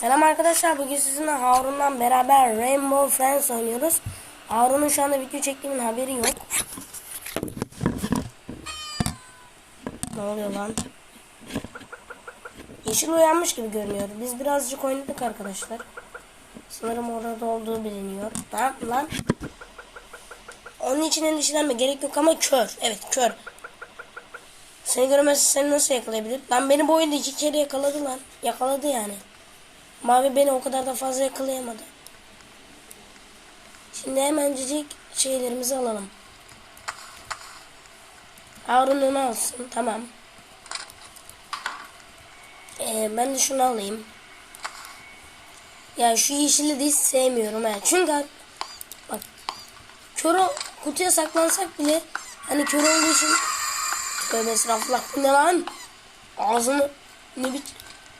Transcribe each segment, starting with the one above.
Selam arkadaşlar. Bugün sizinle Harun'la beraber Rainbow Friends oynuyoruz. Harun'un şu anda video çektiğimin haberi yok. Ne oluyor lan? Yeşil uyanmış gibi görünüyor. Biz birazcık oynadık arkadaşlar. Sanırım orada olduğu biliniyor. Yaptı lan? Onun için endişelenme gerek yok ama kör. Evet kör. Seni görmezse seni nasıl yakalayabilir? Lan beni bu oyunda iki kere yakaladı lan. Yakaladı yani. Mavi beni o kadar da fazla yakalayamadı. Şimdi hemencik şeylerimizi alalım. Harun onu alsın. Tamam. Ee, ben de şunu alayım. Ya şu yeşili de hiç sevmiyorum ha. Çünkü bak kör kutuya saklansak bile hani kör olduğu için tövbe estağfurullah bu ne lan? Ağzını ne biç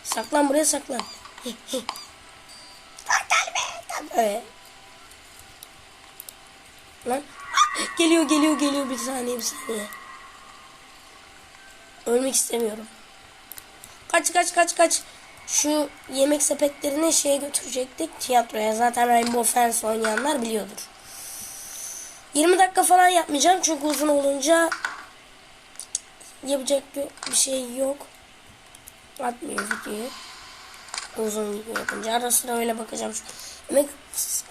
saklan buraya saklan. Lan gel be, gel be. Lan geliyor geliyor geliyor bir saniye bir saniye. Ölmek istemiyorum. Kaç kaç kaç kaç. Şu yemek sepetlerini şeye götürecektik tiyatroya. Zaten Rainbow Friends oynayanlar biliyordur. 20 dakika falan yapmayacağım çünkü uzun olunca yapacak bir şey yok. Atmıyor videoyu. Uzun video yapınca ara sıra öyle bakacağım. Şu yemek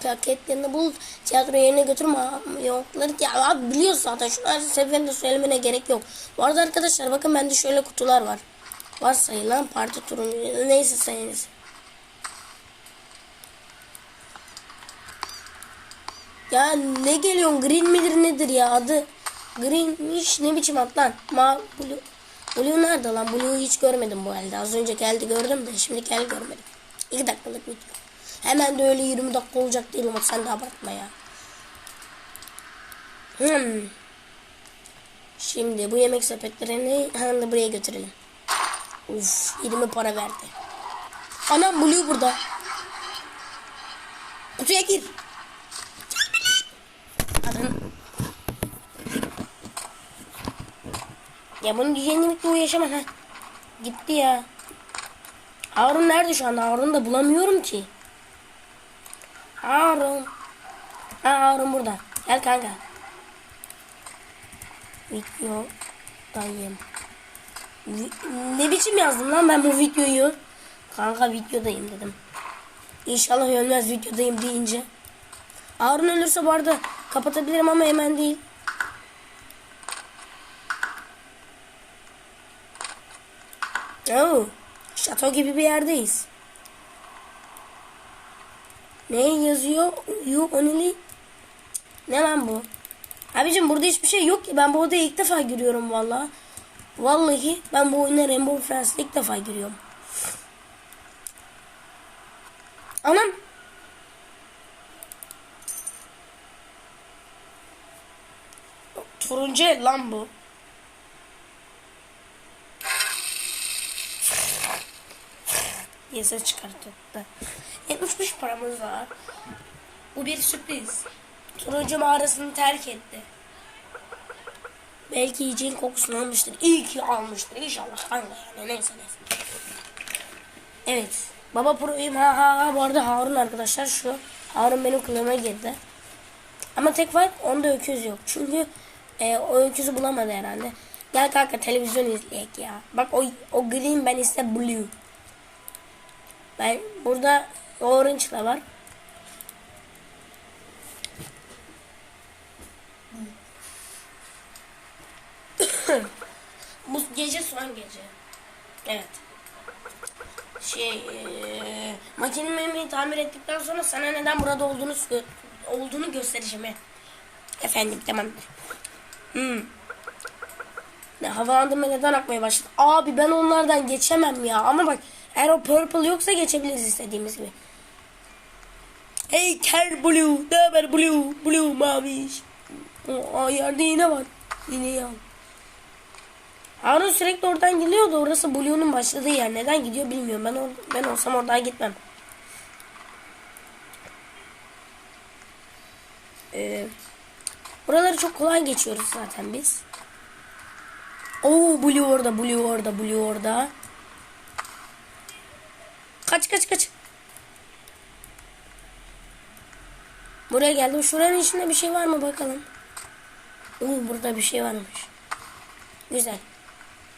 paketlerini bul tiyatro yerine götürme yokları ya abi biliyorsun zaten şu her seferinde söylemene gerek yok. Bu arada arkadaşlar bakın bende şöyle kutular var. Var sayılan parti turuncu neyse sayınız. Ya ne geliyorsun green midir nedir ya adı greenmiş ne biçim at lan ma blue blue nerede lan? Blue'yu hiç görmedim bu elde. Az önce geldi gördüm de şimdi gel görmedim. 2 dakikalık video. Hemen de öyle 20 dakika olacak değil ama sen de abartma ya. Hmm. şimdi bu yemek sepetlerini hemen buraya götürelim. Uf 20 para verdi. Anam blue burada. Kutuya gir Ya bunun düzenli bitti yaşama ha. Gitti ya. Harun nerede şu an? Harun'u da bulamıyorum ki. Harun. Ha Harun burada. Gel kanka. Video dayım. Ne biçim yazdım lan ben bu videoyu? Kanka videodayım dedim. İnşallah ölmez videodayım deyince. Harun ölürse bu arada kapatabilirim ama hemen değil. Oo, şato gibi bir yerdeyiz. Ne yazıyor? You only... Ne lan bu? Abicim burada hiçbir şey yok ki. Ben bu odayı ilk defa giriyorum valla. Vallahi ben bu oyuna Rainbow Friends'te ilk defa giriyorum. Anam Turuncu lan bu. Ses çıkarttı. 75 paramız var. Bu bir sürpriz. Turuncu mağarasını terk etti. Belki yiyeceğin kokusunu almıştır. İyi ki almıştır. İnşallah kanka yani neyse neyse. Evet. Baba proyum ha ha ha. Bu arada Harun arkadaşlar şu. Harun benim kılığıma girdi. Ama tek fark onda öküz yok. Çünkü e, o öküzü bulamadı herhalde. Gel kanka televizyon izleyek ya. Bak o, o green ben ise blue. Ben burada orange da var. Bu gece son gece. Evet. Şey, e, makinemi tamir ettikten sonra sana neden burada olduğunu olduğunu göstereceğim. he. Efendim tamamdır. Hmm. Ne havalandırma neden akmaya başladı? Abi ben onlardan geçemem ya. Ama bak eğer o purple yoksa geçebiliriz istediğimiz gibi. Hey ker blue, ne haber blue, blue maviş. Aa yerde iğne var. İğneyi al. Harun sürekli oradan gidiyordu. Orası Blue'nun başladığı yer. Neden gidiyor bilmiyorum. Ben or ben olsam oradan gitmem. Ee, buraları çok kolay geçiyoruz zaten biz. Oo Blue orada, Blue orada, Blue orada. Kaç kaç kaç. Buraya geldim. Şuranın içinde bir şey var mı bakalım. Uuu burada bir şey varmış. Güzel.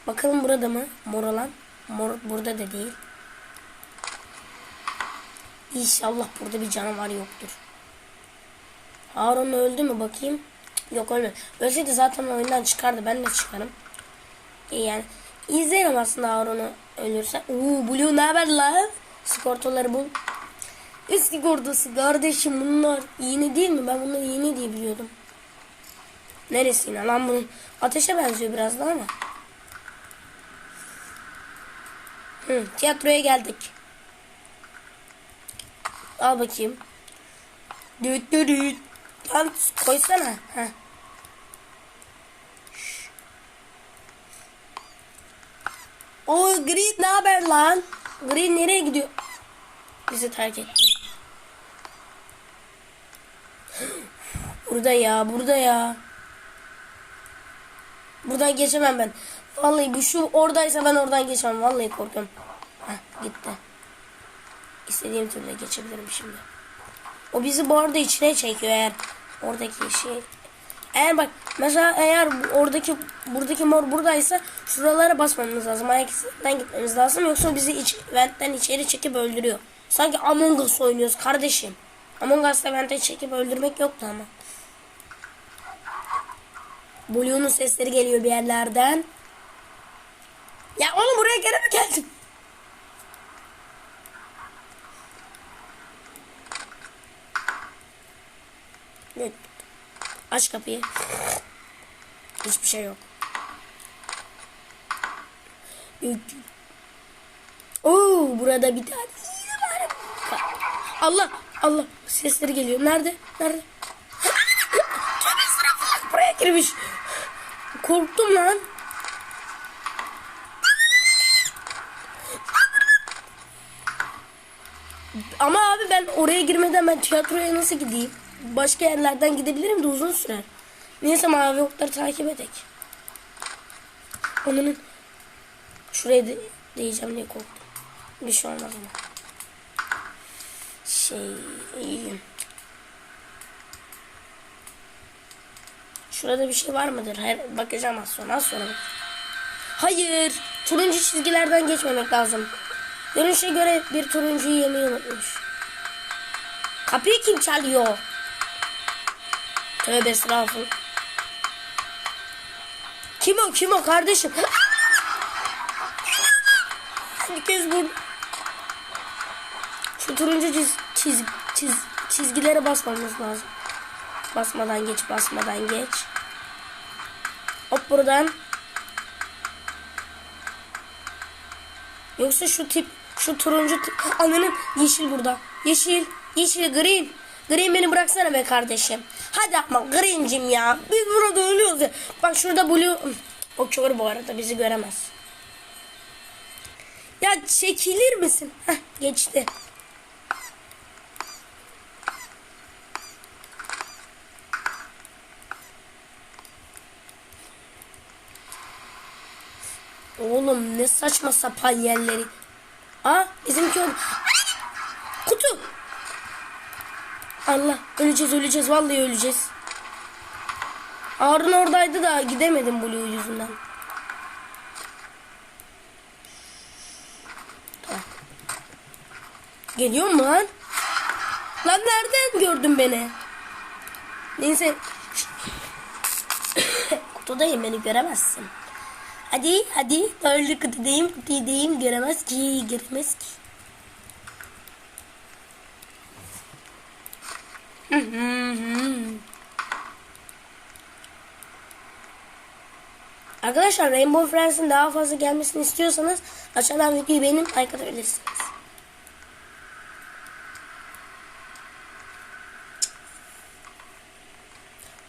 Bakalım burada mı? Mor olan. Mor burada da değil. İnşallah burada bir canavar yoktur. Harun öldü mü bakayım. Yok ölmedi. Ölseydi zaten oyundan çıkardı. Ben de çıkarım. Yani izlerim aslında Harun'u ölürse. Uuu Blue ne haber lan? Skortoları bul. Eski gordası kardeşim bunlar iğne değil mi? Ben bunları iğne diye biliyordum. Neresi yine lan bunun? Ateşe benziyor biraz daha ama. Hı, tiyatroya geldik. Al bakayım. Düt düt düt. Lan koysana. Heh. O Green ne haber lan? Green nereye gidiyor? Bizi terk etti. Burada ya, burada ya. Buradan geçemem ben. Vallahi bu şu oradaysa ben oradan geçemem. Vallahi korkuyorum. Heh, gitti. İstediğim türlü geçebilirim şimdi. O bizi bu arada içine çekiyor eğer oradaki şey. Eğer bak mesela eğer oradaki buradaki mor buradaysa şuralara basmamız lazım. Ayak gitmemiz lazım. Yoksa bizi iç, ventten içeri çekip öldürüyor. Sanki Among Us oynuyoruz kardeşim. Among Us'ta ventten çekip öldürmek yoktu ama. Blue'nun sesleri geliyor bir yerlerden. Ya oğlum buraya gene mi geldin? Evet. Aç kapıyı. Hiçbir şey yok. Oo, burada bir tane. Allah Allah sesleri geliyor. Nerede? Nerede? Tövbe estağfurullah, buraya girmiş. Korktum lan. Ama abi ben oraya girmeden ben tiyatroya nasıl gideyim? Başka yerlerden gidebilirim de uzun sürer. Neyse mavi okları takip edek. Onun şuraya de, değeceğim diye korktum. Bir şey olmaz ama. Şey iyiyim. Şurada bir şey var mıdır? Her, bakacağım az sonra. Az sonra. Hayır. Turuncu çizgilerden geçmemek lazım. Görünüşe göre bir turuncuyu yemeyi unutmuş. Kapıyı kim çalıyor? Tövbe estağfurullah. Kim o kim o kardeşim? Herkes bu. Şu turuncu çiz, çiz, çiz, çizgilere basmamız lazım. Basmadan geç basmadan geç. Hop buradan. Yoksa şu tip şu turuncu tip. Ananın yeşil burada. Yeşil. Yeşil green. Green beni bıraksana be kardeşim. Hadi ama green'cim ya. Biz burada ölüyoruz ya. Bak şurada blue. O kör bu arada bizi göremez. Ya çekilir misin? Heh, geçti. Oğlum ne saçma sapan yerleri. Aa bizimki oldu. Kutu. Allah öleceğiz öleceğiz vallahi öleceğiz. Harun oradaydı da gidemedim Blue yüzünden. Geliyor mu lan? Lan nereden gördün beni? Neyse. Kutudayım beni göremezsin. Hadi hadi öldü kutudayım kutudayım göremez ki göremez ki. Arkadaşlar Rainbow Friends'in daha fazla gelmesini istiyorsanız aşağıdan videoyu beğenip like atabilirsiniz.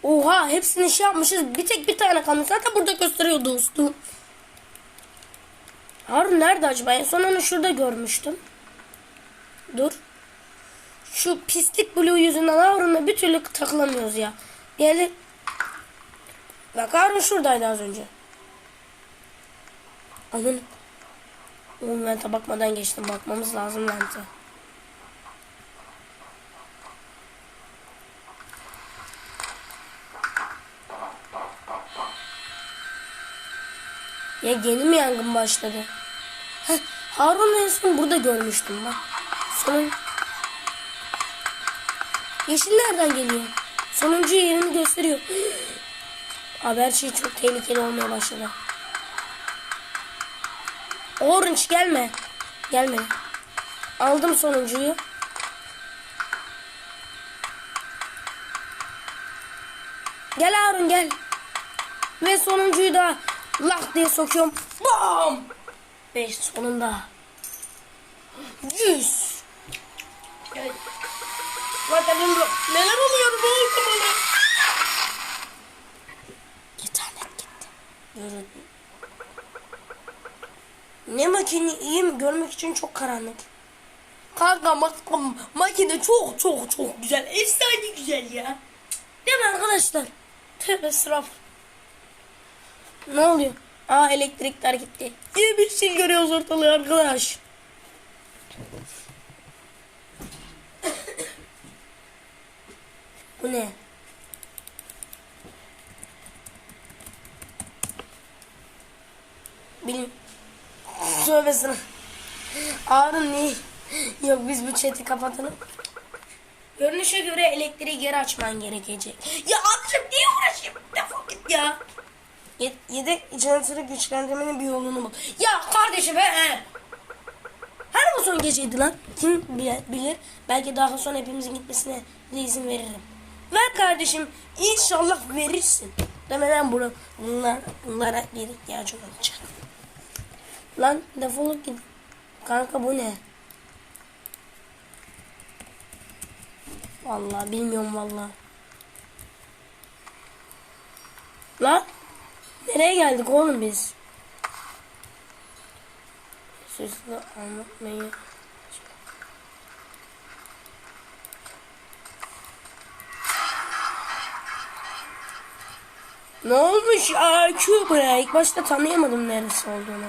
Oha hepsini şey yapmışız. Bir tek bir tane kalmış. Zaten burada gösteriyor dostum. Harun nerede acaba? En son onu şurada görmüştüm. Dur. Şu pislik Blue yüzünden Harun'la bir türlü takılamıyoruz ya. Diğerli... Bak Harun şuradaydı az önce. Onun... Oğlum vente bakmadan geçtim. Bakmamız lazım vente. Ya yeni mi yangın başladı? Heh, Harun'u en son burada görmüştüm bak. Sonun Yeşil nereden geliyor? Sonuncu yerini gösteriyor. Abi her şey çok tehlikeli olmaya başladı. Orange gelme. Gelme. Aldım sonuncuyu. Gel Harun gel. Ve sonuncuyu da lak diye sokuyorum. Bam! Beş sonunda. Yüz. Evet. Bakalım neler oluyor bu ortamda? İnternet gitti. Görün. Ne makine iyi mi? Görmek için çok karanlık. Kanka mak- makine çok çok çok güzel. Efsane güzel ya. Değil mi arkadaşlar? Tövbe sıraf. Ne oluyor? Aa elektrikler gitti. İyi bir şey görüyoruz ortalığı arkadaş. Bu ne? Bilmiyorum. Tövbesine. Ağrım ne? Yok biz bu chat'i kapatalım. Görünüşe göre elektriği geri açman gerekecek. Ya abicim niye uğraşayım? Defol git ya. Ye- yedek jeneratörü güçlendirmenin bir yolunu bul. Ya kardeşim he he. Her bu son geceydi lan? Kim bilir? Belki daha sonra hepimizin gitmesine de izin veririm. Ver kardeşim. İnşallah verirsin. Demeden bunu, bunlar, bunlara bir ihtiyacım olacak. Lan defolup git. Kanka bu ne? Vallahi bilmiyorum vallahi. Lan nereye geldik oğlum biz? Sözlü anlatmayı. Ne olmuş IQ buraya? İlk başta tanıyamadım neresi olduğunu.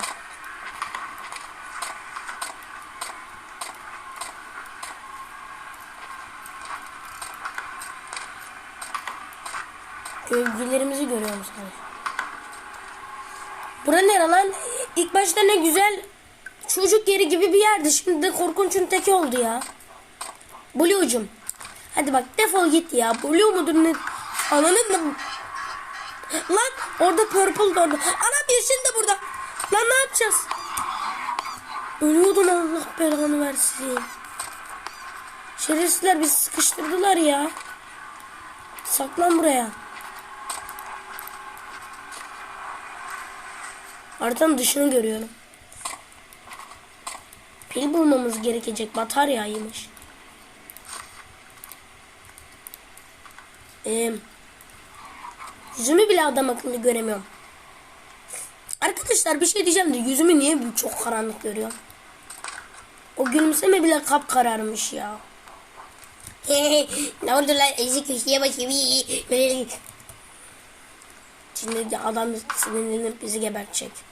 Gölgelerimizi görüyoruz hani. Bura nere lan? İlk başta ne güzel çocuk yeri gibi bir yerdi. Şimdi de korkunçun teki oldu ya. Blue'cum. Hadi bak defol git ya. Blue mudur ne? Ananın mı? Lan orada purple da orada. Ana yeşil de burada. Lan ne yapacağız? Ölüyordum Allah belanı versin. Şerefsizler bizi sıkıştırdılar ya. Saklan buraya. Haritanın dışını görüyorum. Pil bulmamız gerekecek. Bataryaymış. Ee, yüzümü bile adam akıllı göremiyorum. Arkadaşlar bir şey diyeceğim de yüzümü niye çok karanlık görüyorum? O gülümseme bile kap kararmış ya. ne oldu lan? Ezik köşeye bakayım. Şimdi adam sinirlenip bizi gebertecek.